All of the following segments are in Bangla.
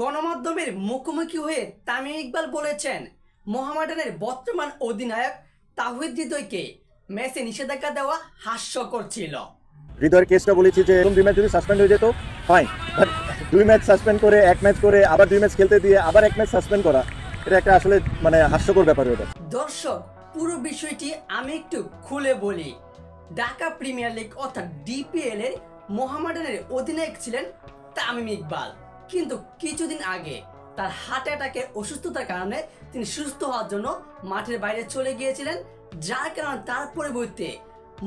গণমাধ্যমের মুখোমুখি হয়ে তামিম ইকবাল বলেছেন মোহামেডানের বর্তমান অধিনায়ক তাহিদ হৃদয়কে ম্যাচে নিষেধাজ্ঞা দেওয়া হাস্যকর ছিল। হৃদয়ের কেসটা বলেছি যে দুই ম্যাচ যদি সাসপেন্ড হয়ে যেত ফাইন বাট দুই ম্যাচ সাসপেন্ড করে এক ম্যাচ করে আবার দুই ম্যাচ খেলতে দিয়ে আবার এক ম্যাচ সাসপেন্ড করা এটা একটা আসলে মানে হাস্যকর ব্যাপার ওটা দর্শক পুরো বিষয়টি আমি একটু খুলে বলি। ঢাকা প্রিমিয়ার লিগ অর্থাৎ ডিপিএল এর মোহামেডানের অধিনায়ক ছিলেন তামিম ইকবাল। কিন্তু কিছুদিন আগে তার হার্ট অ্যাটাকে অসুস্থতার কারণে তিনি সুস্থ হওয়ার জন্য মাঠের বাইরে চলে গিয়েছিলেন, যার কারণে তার পরিবর্তে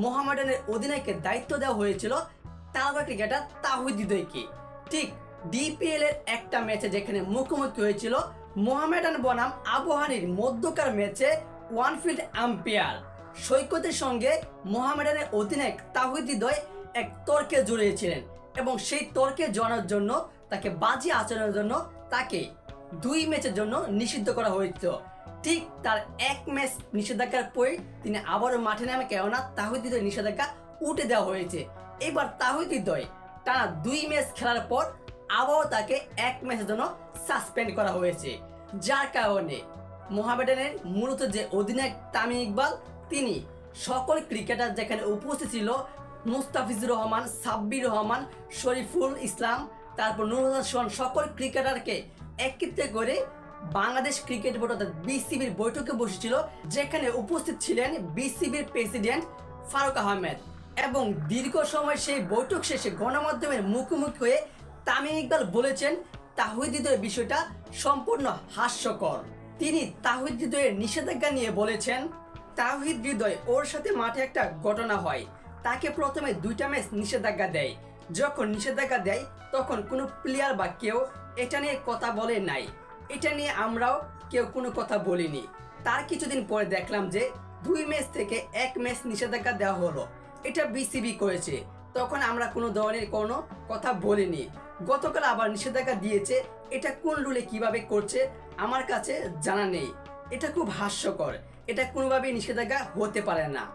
মোহামেডানের অধিনায়কের দায়িত্ব দেওয়া হয়েছিল তারকা ক্রিকেটার তাহিদ হৃদয়কে। ঠিক ডিপিএল এর একটা ম্যাচে যেখানে মুখোমুখি হয়েছিল মোহামেডান বনাম আবহানির মধ্যকার ম্যাচে ওয়ানফিল্ড আম্পায়ার। সৈকতের সঙ্গে মোহামেডানের অধিনায়ক তাহিদ হৃদয় এক তর্কে জড়িয়েছিলেন এবং সেই তর্কে জড়ানোর জন্য তাকে বাজি আচরণের জন্য তাকে দুই ম্যাচের জন্য নিষিদ্ধ করা হয়েছিল। ঠিক তার এক ম্যাচ নিষেধাজ্ঞার পরে তিনি আবারও মাঠে নামে, কেননা তাহিদ হৃদয় নিষেধাজ্ঞা উঠে দেওয়া হয়েছে। এবার তাহিদ হৃদয় টানা দুই ম্যাচ খেলার পর আবারও তাকে এক ম্যাচের জন্য সাসপেন্ড করা হয়েছে। যার কারণে মোহামেডানের মূলত যে অধিনায়ক তামিম ইকবাল, তিনি সকল ক্রিকেটার যেখানে উপস্থিত ছিল, মুস্তাফিজুর রহমান, সাব্বির রহমান, শরীফুল ইসলাম তারপর নুর সোহান সকল ক্রিকেটারকে একত্রে করে বাংলাদেশ ক্রিকেট বোর্ড অর্থাৎ বিসিবির বৈঠকে বসেছিল, যেখানে উপস্থিত ছিলেন বিসিবির প্রেসিডেন্ট ফারুক আহমেদ। এবং দীর্ঘ সময় সেই বৈঠক শেষে গণমাধ্যমের মুখোমুখি হয়ে তামিম ইকবাল বলেছেন তাহিদের বিষয়টা সম্পূর্ণ হাস্যকর। তিনি তাহিদ হৃদয়ের নিষেধাজ্ঞা নিয়ে বলেছেন, তাহিদ হৃদয় ওর সাথে মাঠে একটা ঘটনা হয়। তাকে প্রথমে দুইটা ম্যাচ নিষেধাজ্ঞা দেয়। যখন নিষেধাজ্ঞা দেয়, তখন কোনো প্লেয়ার বা কেউ এটা নিয়ে কথা বলে নাই। এটা নিয়ে আমরাও কেউ কোনো কথা বলিনি। তার কিছুদিন পরে দেখলাম যে, দুই ম্যাচ থেকে এক ম্যাচ নিষেধাজ্ঞা দেওয়া হলো। এটা বিসিবি করেছে। তখন আমরা কোনো ধরনের কোনো কথা বলিনি। গতকাল আবার নিষেধাজ্ঞা দিয়েছে, এটা কোন রুলে কীভাবে করছে আমার কাছে জানা নেই। এটা খুব হাস্যকর। এটা কোনোভাবেই নিষেধাজ্ঞা হতে পারে না।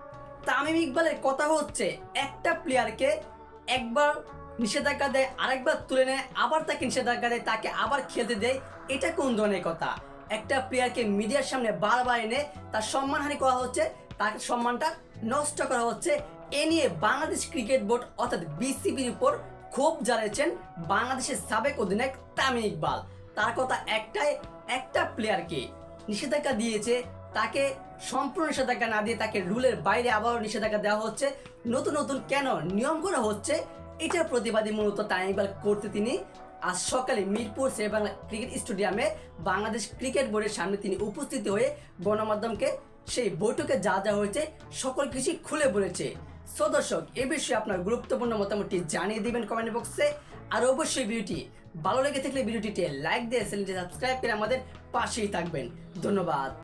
তামিম ইকবালের কথা হচ্ছে, একটা প্লেয়ারকে একবার নিষেধাজ্ঞা দেয়, আরেকবার তুলে নেয়, আবার তাকে নিষেধাজ্ঞা দেয়, তাকে আবার খেলতে দেয়, এটা কোন ধরনের কথা? একটা প্লেয়ারকে মিডিয়ার সামনে বারবার এনে তার সম্মানহানি করা হচ্ছে তার সম্মানটা নষ্ট করা হচ্ছে। এ নিয়ে বাংলাদেশ ক্রিকেট বোর্ড অর্থাৎ বিসিবির উপর ক্ষোভ জ্বালিয়েছেন বাংলাদেশের সাবেক অধিনায়ক তামিম ইকবাল। তার কথা একটাই, একটা প্লেয়ারকে নিষেধাজ্ঞা দিয়েছে তাকে সম্পূর্ণ নিষেধাজ্ঞা না দিয়ে তাকে রুলের বাইরে আবারও নিষেধাজ্ঞা দেওয়া হচ্ছে। নতুন নতুন কেন নিয়ম করা হচ্ছে, এটার প্রতিবাদে মূলত তামিম ইকবাল করতে তিনি আজ সকালে মিরপুর শের বাংলা ক্রিকেট স্টেডিয়ামে বাংলাদেশ ক্রিকেট বোর্ডের সামনে তিনি উপস্থিত হয়ে গণমাধ্যমকে সেই বৈঠকে যা যা হয়েছে সকল কিছু খুলে বলেছে। সো দর্শক, এ বিষয়ে আপনার গুরুত্বপূর্ণ মতামতটি জানিয়ে দিবেন কমেন্ট বক্সে আর অবশ্যই ভিডিওটি ভালো লেগে থাকলে ভিডিওটিতে লাইক দিয়ে চ্যানেলটি সাবস্ক্রাইব করে আমাদের পাশেই থাকবেন। ধন্যবাদ।